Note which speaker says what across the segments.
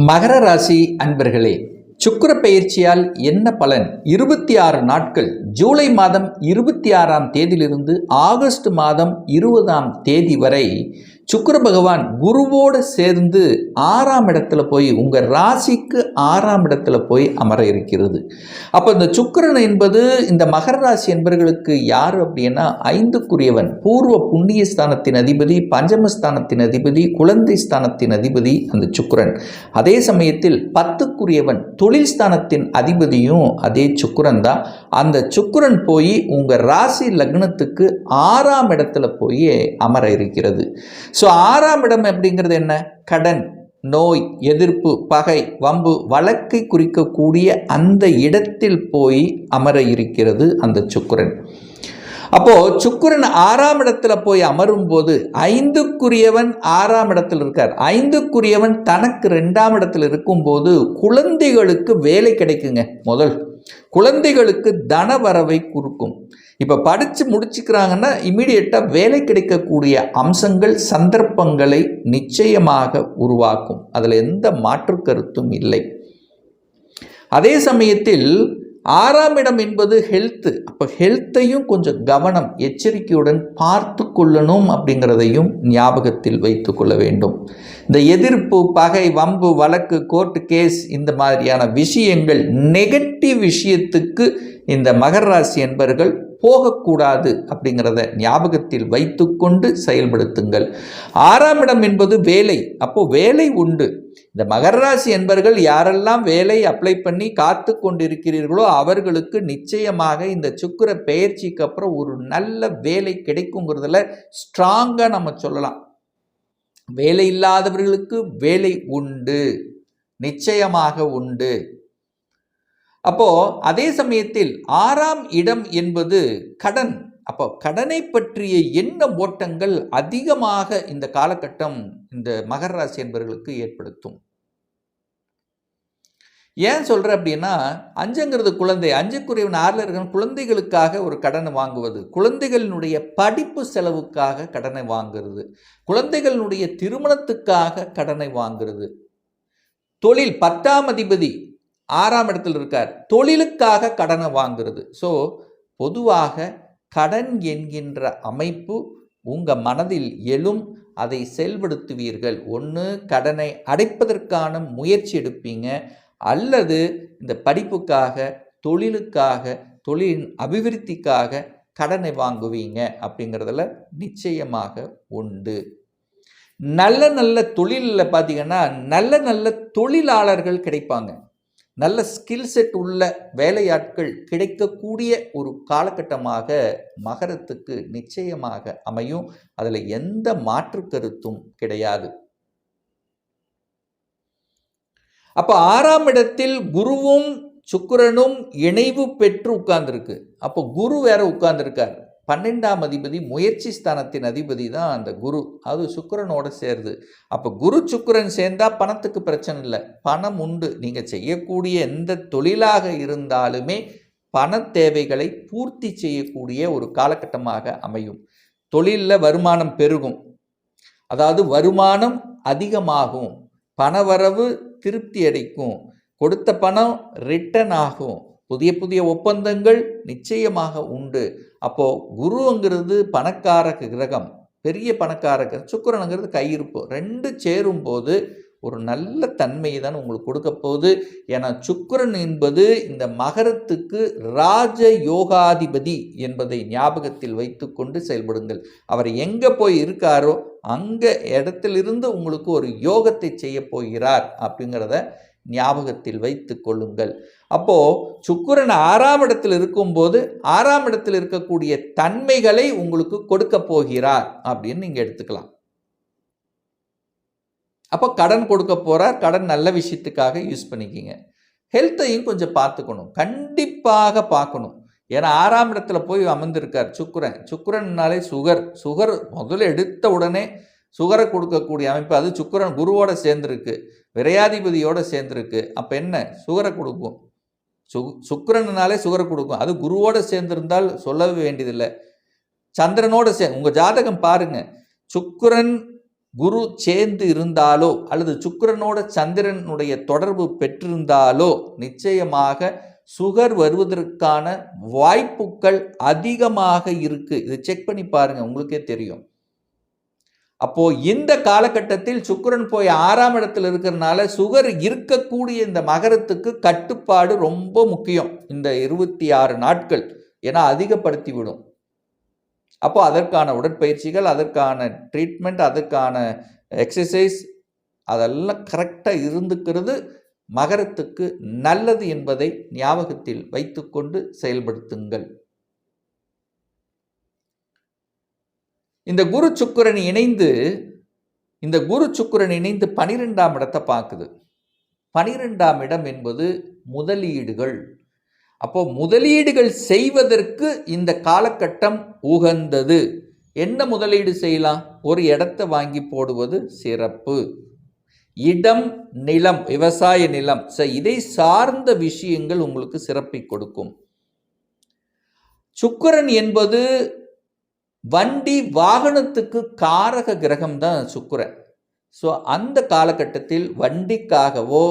Speaker 1: மகர ராசி அன்பர்களே சுக்கிர பயிற்சியால் என்ன பலன்? இருபத்தி ஆறு நாட்கள் ஜூலை மாதம் இருபத்தி ஆறாம் தேதியிலிருந்து ஆகஸ்ட் மாதம் இருபதாம் தேதி வரை சுக்கர பகவான் குருவோடு சேர்ந்து ஆறாம் இடத்துல போய் உங்கள் ராசிக்கு ஆறாம் இடத்துல போய் அமர இருக்கிறது. அப்போ இந்த சுக்கிரன் என்பது இந்த மகர ராசி என்பவர்களுக்கு யார் அப்படின்னா ஐந்துக்குரியவன். பூர்வ புண்ணிய ஸ்தானத்தின் அதிபதி பஞ்சமஸ்தானத்தின் அதிபதி குழந்தை ஸ்தானத்தின் அதிபதி அந்த சுக்கிரன். அதே சமயத்தில் பத்துக்குரியவன் தொழில் ஸ்தானத்தின் அதிபதியும் அதே சுக்கிரன் தான். அந்த சுக்கிரன் போய் உங்கள் ராசி லக்னத்துக்கு ஆறாம் இடத்துல போய் அமர இருக்கிறது. ஸோ ஆறாம் இடம் அப்படிங்கிறது என்ன? கடன் நோய் எதிர்ப்பு பகை வம்பு வழக்கை குறிக்கக்கூடிய அந்த இடத்தில் போய் அமர இருக்கிறது அந்த சுக்கிரன். அப்போது சுக்குரன் ஆறாம் இடத்துல போய் அமரும் போது ஐந்துக்குரியவன் ஆறாம் இடத்தில் இருக்கார். ஐந்துக்குரியவன் தனக்கு ரெண்டாம் இடத்தில் இருக்கும்போது குழந்தைகளுக்கு வேலை கிடைக்குங்க முதல். குழந்தைகளுக்கு தன வரவை கொடுக்கும். இப்போ படித்து முடிச்சுக்கிறாங்கன்னா இமீடியட்டாக வேலை கிடைக்கக்கூடிய அம்சங்கள் சந்தர்ப்பங்களை நிச்சயமாக உருவாக்கும். அதில் எந்த மாற்று கருத்தும் இல்லை. அதே சமயத்தில் ஆறாம் இடம் என்பது ஹெல்த்து அப்போ ஹெல்த்தையும் கொஞ்சம் கவனம் எச்சரிக்கையுடன் பார்த்து கொள்ளணும் அப்படிங்கிறதையும் ஞாபகத்தில் வைத்து கொள்ள வேண்டும். இந்த எதிர்ப்பு பகை வம்பு வழக்கு கோர்ட்டு கேஸ் இந்த மாதிரியான விஷயங்கள் நெகட்டிவ் விஷயத்துக்கு இந்த மகர ராசி என்பர்கள் போகக்கூடாது அப்படிங்கிறத ஞாபகத்தில் வைத்துக்கொண்டு செயல்படுத்துங்கள். ஆறாம் இடம் என்பது வேலை. அப்போ வேலை உண்டு. இந்த மகர ராசி என்பர்கள் யாரெல்லாம் வேலை அப்ளை பண்ணி காத்து கொண்டிருக்கிறீர்களோ அவர்களுக்கு நிச்சயமாக இந்த சுக்கிர பெயர்ச்சிக்கு அப்புறம் ஒரு நல்ல வேலை கிடைக்குங்கிறதுல ஸ்ட்ராங்காக நம்ம சொல்லலாம். வேலை இல்லாதவர்களுக்கு வேலை உண்டு. நிச்சயமாக உண்டு. அப்போ அதே சமயத்தில் ஆறாம் இடம் என்பது கடன். அப்போ கடனை பற்றிய எண்ண ஓட்டங்கள் அதிகமாக இந்த காலகட்டம் இந்த மகர ராசி என்பவர்களுக்கு ஏற்படுத்தும். ஏன் சொல்கிற அப்படின்னா அஞ்சுங்கிறது குழந்தை அஞ்சுக்குரியவன் ஆறில் இருக்கிற குழந்தைகளுக்காக ஒரு கடனை வாங்குவது குழந்தைகளினுடைய படிப்பு செலவுக்காக கடனை வாங்குறது குழந்தைகளினுடைய திருமணத்துக்காக கடனை வாங்குறது. தொழில் பத்தாம் அதிபதி ஆறாம் இடத்தில் இருக்கார். தொழிலுக்காக கடனை வாங்குறது. ஸோ பொதுவாக கடன் என்கின்ற அமைப்பு உங்கள் மனதில் எழும் அதை செயல்படுத்துவீர்கள். ஒன்று கடனை அடைப்பதற்கான முயற்சி எடுப்பீங்க. அல்லது இந்த படிப்புக்காக தொழிலுக்காக தொழிலின் அபிவிருத்திக்காக கடனை வாங்குவீங்க அப்படிங்கிறதுல நிச்சயமாக உண்டு. நல்ல நல்ல தொழிலில் பார்த்தீங்கன்னா நல்ல நல்ல தொழிலாளர்கள் கிடைப்பாங்க. நல்ல ஸ்கில் செட் உள்ள வேலையாட்கள் கிடைக்கக்கூடிய ஒரு காலகட்டமாக மகரத்துக்கு நிச்சயமாக அமையும். அதில் எந்த மாற்று கருத்தும் கிடையாது. அப்போ ஆறாம் இடத்தில் குருவும் சுக்கரனும் இணைவு பெற்று உட்கார்ந்துருக்கு. அப்போ குரு வேற உட்கார்ந்துருக்கார். பன்னெண்டாம் அதிபதி முயற்சி ஸ்தானத்தின் அதிபதி தான் அந்த குரு. அது சுக்கரனோட சேருது. அப்போ குரு சுக்கரன் சேர்ந்தா பணத்துக்கு பிரச்சனை இல்லை. பணம் உண்டு. நீங்கள் செய்யக்கூடிய எந்த தொழிலாக இருந்தாலுமே பண தேவைகளை பூர்த்தி செய்யக்கூடிய ஒரு காலகட்டமாக அமையும். தொழிலில் வருமானம் பெருகும். அதாவது வருமானம் அதிகமாகும். பணவரவு திருப்தி அடைக்கும். கொடுத்த பணம் ரிட்டர்ன் ஆகும். புதிய புதிய ஒப்பந்தங்கள் நிச்சயமாக உண்டு. அப்போது குருங்கிறது பணக்கார கிரகம் பெரிய பணக்கார சுக்கரனுங்கிறது கையிருப்பு. ரெண்டு சேரும் போது ஒரு நல்ல தன்மையை தான் உங்களுக்கு கொடுக்க போகுது. ஏன்னா சுக்கரன் என்பது இந்த மகரத்துக்கு ராஜ யோகாதிபதி என்பதை ஞாபகத்தில் வைத்துக்கொண்டு செயல்படுங்கள். அவர் எங்கே போய் இருக்காரோ அங்கே இடத்திலிருந்து உங்களுக்கு ஒரு யோகத்தை செய்ய போகிறார் அப்படிங்கிறத ஞாபகத்தில் வைத்து கொள்ளுங்கள். அப்போ சுக்கரன் ஆறாம் இடத்தில் இருக்கும்போது ஆறாம் இடத்தில் இருக்கக்கூடிய தன்மைகளை உங்களுக்கு கொடுக்க போகிறார் அப்படின்னு நீங்கள் எடுத்துக்கலாம். அப்போ கடன் கொடுக்க போகிறார் கடன் நல்ல விஷயத்துக்காக யூஸ் பண்ணிக்கிங்க. ஹெல்த்தையும் கொஞ்சம் பார்த்துக்கணும். கண்டிப்பாக பார்க்கணும். ஏன்னா ஆறாம் இடத்துல போய் அமர்ந்திருக்கார் சுக்குரன். சுக்குரன்னாலே சுகர். சுகர் முதல்ல எடுத்த உடனே சுகரை கொடுக்கக்கூடிய அமைப்பு அது சுக்கரன் குருவோட சேர்ந்துருக்கு. விரையாதிபதியோடு சேர்ந்துருக்கு. அப்போ என்ன? சுகரை கொடுக்கும். சு சுக்கரனாலே சுகரை கொடுக்கும். அது குருவோடு சேர்ந்திருந்தால் சொல்லவே வேண்டியதில்லை. சந்திரனோட சே உங்கள் ஜாதகம் பாருங்கள் சுக்கரன் குரு சேர்ந்து இருந்தாலோ அல்லது சுக்கரனோட சந்திரனுடைய தொடர்பு பெற்றிருந்தாலோ நிச்சயமாக சுகர் வருவதற்கான வாய்ப்புகள் அதிகமாக இருக்குது இது செக் பண்ணி பாருங்கள் உங்களுக்கே தெரியும். அப்போ இந்த காலகட்டத்தில் சுக்கரன் போய் ஆறாம் இடத்துல இருக்கிறதுனால சுகர் இருக்கக்கூடிய இந்த மகரத்துக்கு கட்டுப்பாடு ரொம்ப முக்கியம். இந்த இருபத்தி ஆறு நாட்கள் ஏன்னா அதிகப்படுத்தி விடும். அப்போ அதற்கான உடற்பயிற்சிகள் அதற்கான ட்ரீட்மெண்ட் அதற்கான எக்ஸசைஸ் அதெல்லாம் கரெக்டாக இருந்துக்கிறது மகரத்துக்கு நல்லது என்பதை ஞாபகத்தில் வைத்துக்கொண்டு செயல்படுத்துங்கள். இந்த குரு சுக்கிரன் இணைந்து இந்த குரு சுக்கிரன் இணைந்து பனிரெண்டாம் இடத்தை பார்க்குது. பனிரெண்டாம் இடம் என்பது முதலீடுகள். அப்போ முதலீடுகள் செய்வதற்கு இந்த காலகட்டம் உகந்தது. என்ன முதலீடு செய்யலாம்? ஒரு இடத்தை வாங்கி போடுவது சிறப்பு. இடம் நிலம் விவசாய நிலம். ச இதை சார்ந்த விஷயங்கள் உங்களுக்கு சிறப்பை கொடுக்கும். சுக்கரன் என்பது வண்டி வாகனத்துக்கு காரக கிரகம் தான் சுக்கிரன். ஸோ அந்த காலகட்டத்தில் வண்டிக்காகவோ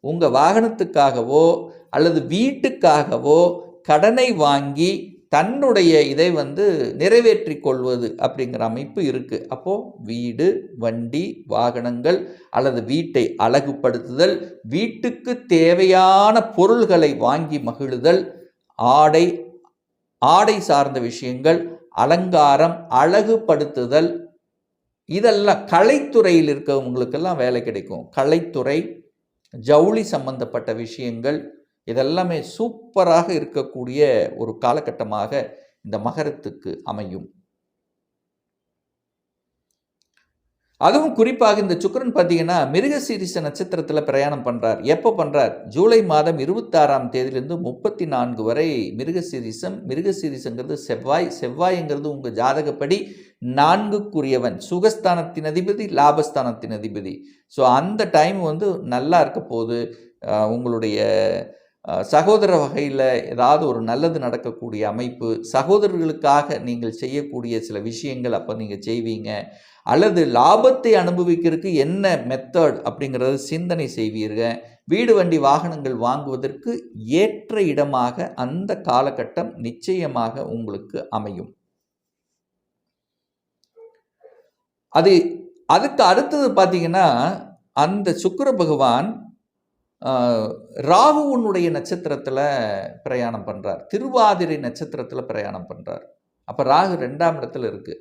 Speaker 1: உங்கள் வாகனத்துக்காகவோ அல்லது வீட்டுக்காகவோ கடனை வாங்கி தன்னுடைய இதை வந்து நிறைவேற்றி கொள்வது அப்படிங்கிற அமைப்பு இருக்குது அப்போது வீடு வண்டி வாகனங்கள் அல்லது வீட்டை அழகுபடுத்துதல் வீட்டுக்கு தேவையான பொருள்களை வாங்கி மகிழுதல் ஆடை ஆடை சார்ந்த விஷயங்கள் அலங்காரம் அழகுபடுத்துதல் இதெல்லாம் கலைத்துறையில் இருக்கிறவங்களுக்கெல்லாம் வேலை கிடைக்கும். கலைத்துறை ஜவுளி சம்பந்தப்பட்ட விஷயங்கள் இதெல்லாமே சூப்பராக இருக்கக்கூடிய ஒரு காலகட்டமாக இந்த மகரத்துக்கு அமையும். அதுவும் குறிப்பாக இந்த சுக்கரன் பார்த்தீங்கன்னா மிருகசீரிச நட்சத்திரத்தில் பிரயாணம் பண்ணுறார் எப்போ பண்ணுறார் ஜூலை மாதம் இருபத்தாறாம் தேதியிலிருந்து முப்பத்தி நான்கு வரை மிருகசீரிசம் மிருகசீரிசங்கிறது செவ்வாய் செவ்வாய்ங்கிறது உங்கள் ஜாதகப்படி நான்குக்குரியவன். சுகஸ்தானத்தின் அதிபதி லாபஸ்தானத்தின் அதிபதி. ஸோ அந்த டைம் வந்து நல்லா இருக்க போது உங்களுடைய சகோதர வகையில் ஏதாவது ஒரு நல்லது நடக்கக்கூடிய அமைப்பு சகோதரர்களுக்காக நீங்கள் செய்யக்கூடிய சில விஷயங்கள் அப்போ நீங்கள் செய்வீங்க. அல்லது லாபத்தை அனுபவிக்கிறதுக்கு என்ன மெத்தட் அப்படிங்கிறத சிந்தனை செய்வீர்கள் வீடு வண்டி வாகனங்கள் வாங்குவதற்கு ஏற்ற இடமாக அந்த காலகட்டம் நிச்சயமாக உங்களுக்கு அமையும். அது அதுக்கு அடுத்தது பார்த்தீங்கன்னா அந்த சுக்கர பகவான் ராகுவனுடைய நட்சத்திரத்தில் பிரயாணம் பண்ணுறார் திருவாதிரை நட்சத்திரத்தில் பிரயாணம் பண்ணுறார் அப்போ ராகு ரெண்டாம் இடத்துல இருக்குது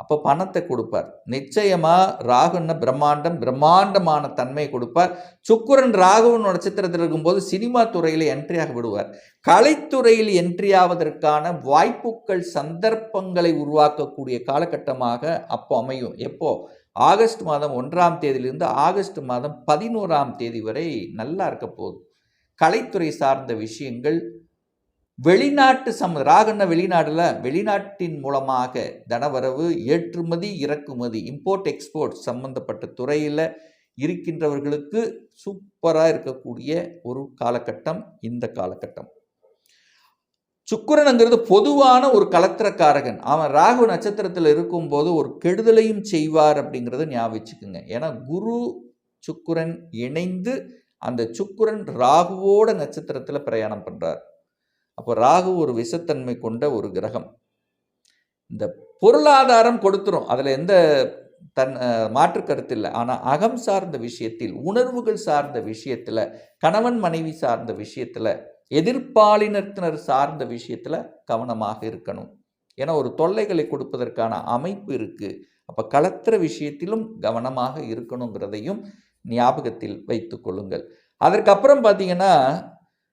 Speaker 1: அப்போ பணத்தை கொடுப்பார். நிச்சயமாக ராகுன்னு பிரம்மாண்டம் பிரம்மாண்டமான தன்மை கொடுப்பார். சுக்குரன் ராகுவன் நட்சத்திரத்தில் இருக்கும்போது சினிமா துறையில் என்ட்ரியாக விடுவார். கலைத்துறையில் என்ட்ரி ஆவதற்கான வாய்ப்புகள் சந்தர்ப்பங்களை உருவாக்கக்கூடிய காலகட்டமாக அப்போ அமையும். எப்போ? ஆகஸ்ட் மாதம் ஒன்றாம் தேதியிலிருந்து ஆகஸ்ட் மாதம் பதினோராம் தேதி வரை நல்லா இருக்க போகுது. கலைத்துறை சார்ந்த விஷயங்கள் வெளிநாட்டு சம் ராகண்ண வெளிநாடில் வெளிநாட்டின் மூலமாக தனவரவு ஏற்றுமதி இறக்குமதி இம்போர்ட் எக்ஸ்போர்ட் சம்பந்தப்பட்ட துறையில் இருக்கின்றவர்களுக்கு சூப்பராக இருக்கக்கூடிய ஒரு காலகட்டம் இந்த காலகட்டம். சுக்குரனுங்கிறது பொதுவான ஒரு கலத்திரக்காரகன். அவன் ராகு நட்சத்திரத்தில் இருக்கும்போது ஒரு கெடுதலையும் செய்வார் அப்படிங்கிறத ஞாபகிச்சுக்குங்க. ஏன்னா குரு சுக்குரன் இணைந்து அந்த சுக்குரன் ராகுவோட நட்சத்திரத்தில் பிரயாணம் பண்ணுறார் அப்போ ராகு ஒரு விஷத்தன்மை கொண்ட ஒரு கிரகம். இந்த பொருளாதாரம் கொடுத்துரும். அதில் எந்த தன் மாற்று கருத்து இல்லை. ஆனால் அகம் சார்ந்த விஷயத்தில் உணர்வுகள் சார்ந்த விஷயத்தில் கணவன் மனைவி சார்ந்த விஷயத்தில் எதிர்ப்பாலினத்தினர் சார்ந்த விஷயத்தில் கவனமாக இருக்கணும். ஏன்னா ஒரு தொல்லைகளை கொடுப்பதற்கான அமைப்பு இருக்குது அப்போ கலத்திர விஷயத்திலும் கவனமாக இருக்கணுங்கிறதையும் ஞாபகத்தில் வைத்து கொள்ளுங்கள். அதற்கப்புறம் பார்த்தீங்கன்னா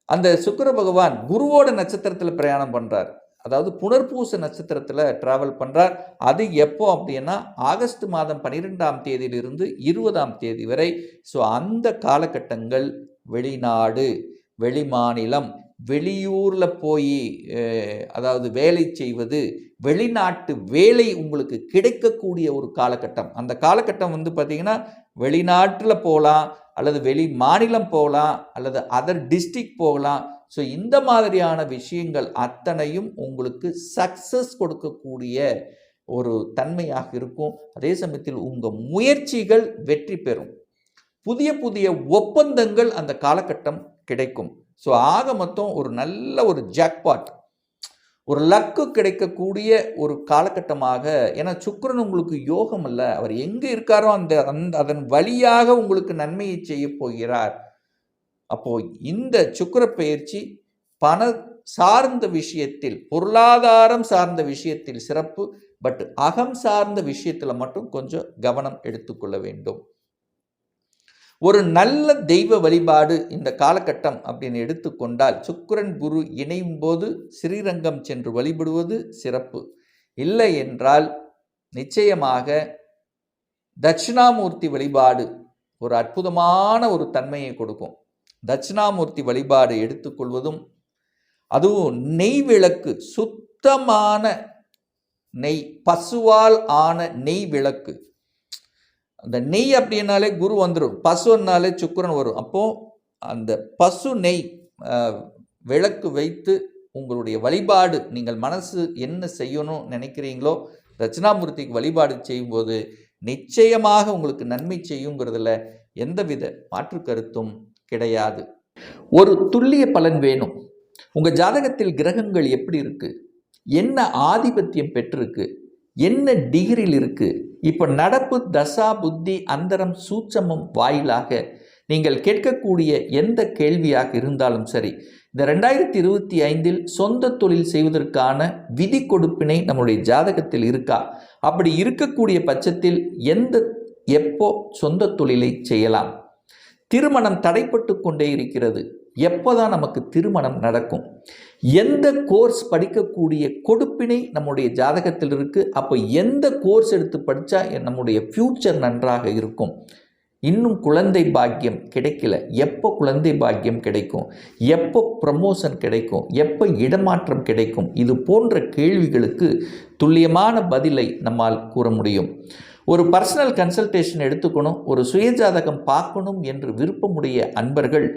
Speaker 1: அந்த சுக்கர பகவான் குருவோட நட்சத்திரத்தில் பிரயாணம் பண்ணுறார் அதாவது புனர்பூச நட்சத்திரத்தில் ட்ராவல் பண்ணுறார் அது எப்போ அப்படின்னா ஆகஸ்ட் மாதம் பன்னிரெண்டாம் தேதியிலிருந்து இருபதாம் தேதி வரை. ஸோ அந்த காலகட்டங்கள் வெளிநாடு. வெளிமாநிலம் வெளியூரில் போய் அதாவது வேலை செய்வது வெளிநாட்டு வேலை உங்களுக்கு கிடைக்கக்கூடிய ஒரு காலகட்டம். அந்த காலகட்டம் வந்து பார்த்திங்கன்னா வெளிநாட்டில் போகலாம் அல்லது வெளி மாநிலம் போகலாம் அல்லது அதர் டிஸ்ட்ரிக் போகலாம். ஸோ இந்த மாதிரியான விஷயங்கள் அத்தனையும் உங்களுக்கு சக்ஸஸ் கொடுக்கக்கூடிய ஒரு தன்மையாக இருக்கும். அதே சமயத்தில் உங்கள் முயற்சிகள் வெற்றி பெறும். புதிய புதிய ஒப்பந்தங்கள் அந்த காலகட்டம் கிடைக்கும். ஸோ ஆக மொத்தம் ஒரு நல்ல ஒரு ஜாக்பாட் ஒரு லக்கு கிடைக்கக்கூடிய ஒரு காலகட்டமாக ஏன்னா சுக்கரன் உங்களுக்கு யோகம் அல்ல அவர் எங்கே இருக்காரோ அந்த அந்த அதன் வழியாக உங்களுக்கு நன்மையை செய்ய போகிறார். அப்போது இந்த சுக்கர பயிற்சி பண சார்ந்த விஷயத்தில் பொருளாதாரம் சார்ந்த விஷயத்தில் சிறப்பு பட் அகம் சார்ந்த விஷயத்தில் மட்டும் கொஞ்சம் கவனம் எடுத்துக்கொள்ள வேண்டும். ஒரு நல்ல தெய்வ வழிபாடு இந்த காலகட்டம் அப்படின்னு எடுத்துக்கொண்டால் சுக்கரன் குரு இணையும் போது ஸ்ரீரங்கம் சென்று வழிபடுவது சிறப்பு. இல்லை என்றால் நிச்சயமாக தட்சிணாமூர்த்தி வழிபாடு ஒரு அற்புதமான ஒரு தன்மையை கொடுக்கும். தட்சிணாமூர்த்தி வழிபாடு எடுத்துக்கொள்வதும் அதுவும் நெய் விளக்கு சுத்தமான நெய் பசுவால் ஆன நெய் விளக்கு. அந்த நெய் அப்படின்னாலே குரு வந்துடும் பசுன்னாலே சுக்கரன் வரும். அப்போது அந்த பசு நெய் விளக்கு வைத்து உங்களுடைய வழிபாடு நீங்கள் மனசு என்ன செய்யணும் நினைக்கிறீங்களோ தட்சிணாமூர்த்திக்கு வழிபாடு செய்யும்போது நிச்சயமாக உங்களுக்கு நன்மை செய்யுங்கிறதுல எந்தவித மாற்று கருத்தும் கிடையாது. ஒரு துல்லிய பலன் வேணும். உங்கள் ஜாதகத்தில் கிரகங்கள் எப்படி இருக்குது என்ன ஆதிபத்தியம் பெற்றிருக்கு? என்ன டிகிரியில் இருக்குது இப்போ நடப்பு தசா புத்தி அந்தரம் சூட்சமும் வாயிலாக நீங்கள் கேட்கக்கூடிய எந்த கேள்வியாக இருந்தாலும் சரி இந்த ரெண்டாயிரத்தி இருபத்தி ஐந்தில் சொந்த தொழில் செய்வதற்கான விதி கொடுப்பினை நம்முடைய ஜாதகத்தில் இருக்கா? அப்படி இருக்கக்கூடிய பட்சத்தில் எந்த எப்போ சொந்த தொழிலை செய்யலாம்? திருமணம் தடைப்பட்டு கொண்டே இருக்கிறது. எப்போதான் நமக்கு திருமணம் நடக்கும்? எந்த கோர்ஸ் படிக்கக்கூடிய கொடுப்பினை நம்முடைய ஜாதகத்தில் இருக்குது அப்போ எந்த கோர்ஸ் எடுத்து படித்தா நம்முடைய ஃப்யூச்சர் நன்றாக இருக்கும்? இன்னும் குழந்தை பாக்கியம் கிடைக்கல. எப்போ குழந்தை பாக்கியம் கிடைக்கும்? எப்போ ப்ரமோஷன் கிடைக்கும்? எப்போ இடமாற்றம் கிடைக்கும்? இது போன்ற கேள்விகளுக்கு துல்லியமான பதிலை நம்மால் கூற முடியும். ஒரு பர்சனல் கன்சல்டேஷன் எடுத்துக்கணும் ஒரு சுயஜாதகம் பார்க்கணும் என்று விருப்பமுடைய அன்பர்கள்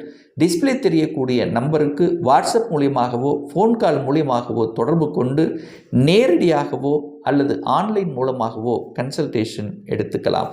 Speaker 1: டிஸ்ப்ளே தெரியக்கூடிய நம்பருக்கு வாட்ஸ்அப் மூலியமாகவோ ஃபோன் கால் மூலியமாகவோ தொடர்பு கொண்டு நேரடியாகவோ அல்லது ஆன்லைன் மூலமாகவோ கன்சல்டேஷன் எடுத்துக்கலாம்.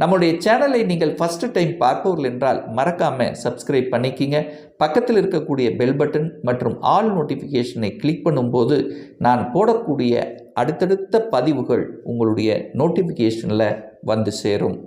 Speaker 1: நம்முடைய சேனலை நீங்கள் ஃபஸ்ட்டு டைம் பார்ப்பவர்கள் என்றால் மறக்காமல் சப்ஸ்கிரைப் பண்ணிக்கிங்க. பக்கத்தில் இருக்கக்கூடிய பெல் பட்டன் மற்றும் ஆல் நோட்டிஃபிகேஷனை கிளிக் பண்ணும்போது நான் போடக்கூடிய அடுத்தடுத்த பதிவுகள் உங்களுடைய நோட்டிஃபிகேஷனில் வந்து சேரும்.